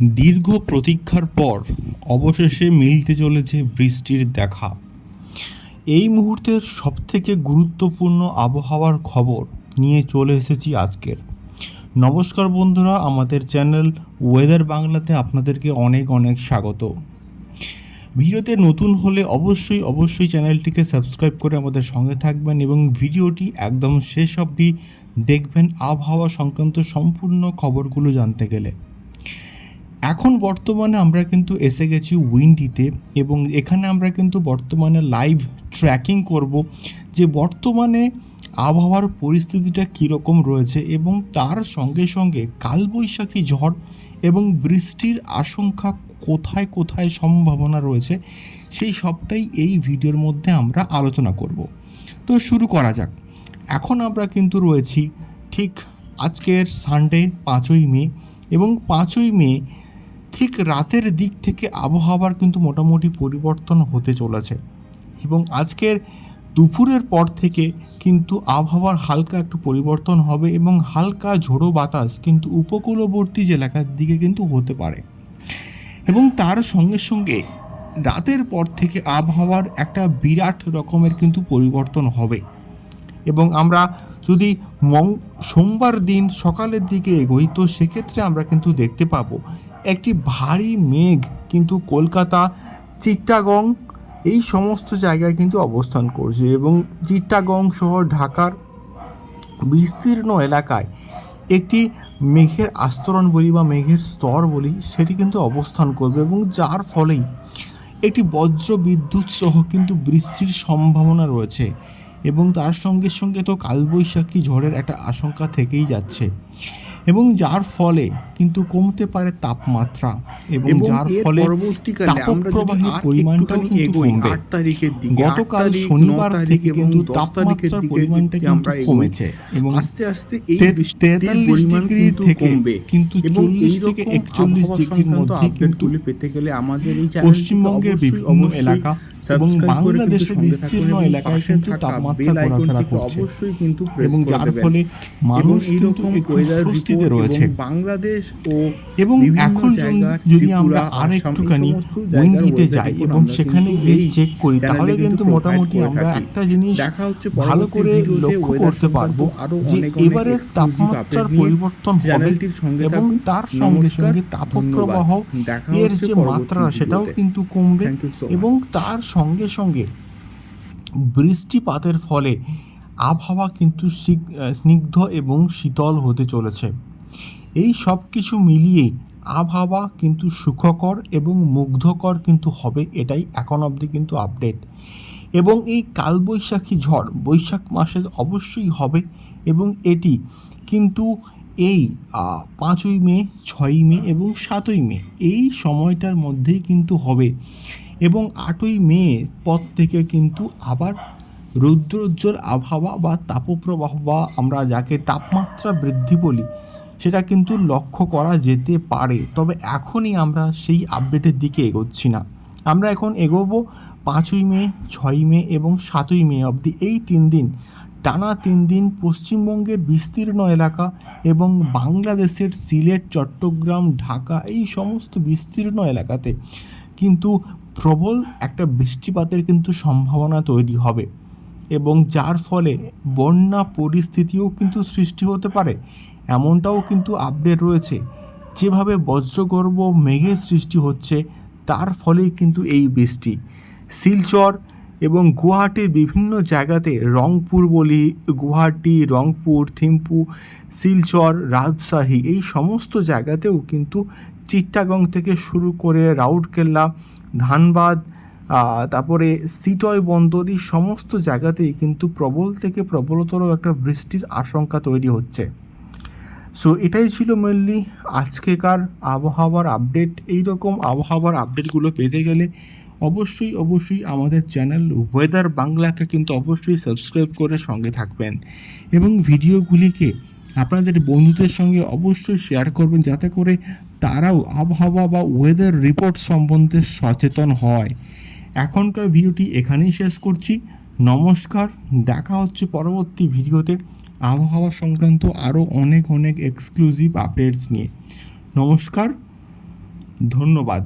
দীর্ঘ প্রতীক্ষার পর অবশেষে মিলতে চলেছে বৃষ্টির দেখা। এই মুহূর্তের সবথেকে গুরুত্বপূর্ণ আবহাওয়ার খবর নিয়ে চলে এসেছি আজকের। নমস্কার বন্ধুরা, আমাদের চ্যানেল ওয়েদার বাংলাতে আপনাদেরকে অনেক অনেক স্বাগত। ভিডিওতে নতুন হলে অবশ্যই অবশ্যই চ্যানেলটিকে সাবস্ক্রাইব করে আমাদের সঙ্গে থাকবেন এবং ভিডিওটি একদম শেষ অবধি দেখবেন আবহাওয়া সংক্রান্ত সম্পূর্ণ খবরগুলো জানতে গেলে। এখন বর্তমানে আমরা কিন্তু এসে গেছি উইন্ডিতে এবং এখানে আমরা কিন্তু বর্তমানে লাইভ ট্র্যাকিং করব যে বর্তমানে আবহাওয়ার পরিস্থিতিটা কীরকম রয়েছে এবং তার সঙ্গে সঙ্গে কালবৈশাখী ঝড় এবং বৃষ্টির আশঙ্কা কোথায় কোথায় সম্ভাবনা রয়েছে, সেই সবটাই এই ভিডিওর মধ্যে আমরা আলোচনা করব। তো শুরু করা যাক। এখন আমরা কিন্তু রয়েছি ঠিক আজকের সানডে পাঁচই মে এবং পাঁচই মে ঠিক রাতের দিক থেকে আবহাওয়ার কিন্তু মোটামুটি পরিবর্তন হতে চলেছে। এবং আজকের দুপুরের পর থেকে কিন্তু আবহাওয়ার হালকা একটু পরিবর্তন হবে এবং হালকা ঝোড়ো বাতাস কিন্তু উপকূলবর্তী এলাকার দিকে কিন্তু হতে পারে। এবং তার সঙ্গে সঙ্গে রাতের পর থেকে আবহাওয়ার একটা বিরাট রকমের কিন্তু পরিবর্তন হবে। এবং আমরা যদি সোমবার দিন সকালের দিকে এগোই, তো সেক্ষেত্রে আমরা কিন্তু দেখতে পাবো একটি ভারী মেঘ কিন্তু কলকাতা চিট্টাগং এই সমস্ত জায়গায় কিন্তু অবস্থান করছে এবং চিট্টাগং সহ ঢাকার বিস্তীর্ণ এলাকায় একটি মেঘের আস্তরণ বলি বা মেঘের স্তর বলি সেটি কিন্তু অবস্থান করবে এবং যার ফলেই একটি বজ্র বিদ্যুৎ সহ কিন্তু বৃষ্টির সম্ভাবনা রয়েছে এবং তার সঙ্গে সঙ্গে তো কালবৈশাখী ঝড়ের একটা আশঙ্কা থেকেই যাচ্ছে। এবং যার ফলে কিন্তু কমতে পারে তাপমাত্রা এবং যার ফলে তাপপ্রবাহের পরিমাণটাও কিন্তু কমবে। গতকাল শনিবার থেকে কিন্তু তাপমাত্রার পরিমাণটা কিন্তু কমেছে এবং আস্তে আস্তে এই তেতাল্লিশ ডিগ্রি কিন্তু থেকে কিন্তু চল্লিশ থেকে একচল্লিশ ডিগ্রির মধ্যে কিন্তু পেতে গেলে আমাদের এই পশ্চিমবঙ্গের বিভিন্ন এলাকা এবং বাংলাদেশের বিস্তীর্ণ এলাকায় কিন্তু তাপমাত্রা ঘোরাফেরা করছে অবশ্যই কিন্তু এবং যার ফলে মানুষ ওয়েদার স্বস্তিতে রয়েছে। বাংলাদেশ ও এবং এখন যদি- আমরা আর একটুখানি উইন্ডিতে যাই এবং সেখানে গিয়ে চেক করি তাহলে কিন্তু মোটামুটি আমরা একটা জিনিস দেখা হচ্ছে ভালো করে লক্ষ্য করতে পারব যে এবারে তাপমাত্রার পরিবর্তন হবে এবং তার সঙ্গে সঙ্গে তাপপ্রবাহ এর যে মাত্রা সেটাও কিন্তু কমবে. এবং তার সঙ্গে সঙ্গে বৃষ্টিপাতের ফলে আবহাওয়া কিন্তু স্নিগ্ধ এবং শীতল হতে চলেছে। এই সব কিছু মিলিয়ে আবহাওয়া কিন্তু সুখকর এবং মুগ্ধকর কিন্তু হবে এটাই এখন অবধি কিন্তু আপডেট। এবং এই কালবৈশাখী ঝড় বৈশাখ মাসে অবশ্যই হবে এবং এটি কিন্তু এই পাঁচই মে, ছয়ই মে এবং সাতই মে এই সময়টার মধ্যেই কিন্তু হবে। এবং আটই মে পর থেকে কিন্তু আবার রৌদ্রোজ্জ্বল আবহাওয়া বা তাপপ্রবাহ বা আমরা যাকে তাপমাত্রা বৃদ্ধি বলি, সেটা কিন্তু লক্ষ্য করা যেতে পারে। তবে এখনই আমরা সেই আপডেটের দিকে এগোচ্ছি না। আমরা এখন এগোবো পাঁচই মে, ছয়ই মে এবং সাতই মে অবধি। এই তিন দিন, টানা তিন দিন পশ্চিমবঙ্গের বিস্তীর্ণ এলাকা এবং বাংলাদেশের সিলেট, চট্টগ্রাম, ঢাকা এই সমস্ত বিস্তীর্ণ এলাকাতে কিন্তু প্রবল একটা বৃষ্টিপাতের কিন্তু সম্ভাবনা তৈরি হবে এবং যার ফলে বন্যা পরিস্থিতিও কিন্তু সৃষ্টি হতে পারে। এমনটাও কিন্তু আপডেট রয়েছে। যেভাবে বজ্রগর্ভ মেঘের সৃষ্টি হচ্ছে, তার ফলেই কিন্তু এই বৃষ্টি। শিলচর এবং গুয়াহাটির বিভিন্ন জায়গাতে রংপুর বলি, গুয়াহাটি, রংপুর, থিম্পু, শিলচর, রাজশাহী এই সমস্ত জায়গাতেও কিন্তু চিট্টাগং থেকে শুরু করে রাউরকেল্লা, ধানবাদ তারপরে সিটয় বন্দর, এই সমস্ত জায়গাতেই কিন্তু প্রবল থেকে প্রবলতর একটা বৃষ্টির আশঙ্কা তৈরি হচ্ছে। সো এটাই ছিল মেনলি আজকেকার আবহাওয়ার আপডেট এই রকম আবহাওয়ার আপডেটগুলো পেতে গেলে অবশ্যই অবশ্যই আমাদের চ্যানেল ওয়েদার বাংলাকে কিন্তু অবশ্যই সাবস্ক্রাইব করে সঙ্গে থাকবেন। এবং ভিডিওগুলিকে আপনাদের বন্ধুদের সঙ্গে অবশ্যই শেয়ার করবেন, যাতে করে তারাও আবহাওয়া বা ওয়েদার রিপোর্ট সম্বন্ধে সচেতন হয়। এখনকার ভিডিওটি এখানেই শেষ করছি। নমস্কার, দেখা হচ্ছে পরবর্তী ভিডিওতে আবহাওয়া সংক্রান্ত আরও অনেক অনেক এক্সক্লুসিভ আপডেটস নিয়ে। নমস্কার, ধন্যবাদ।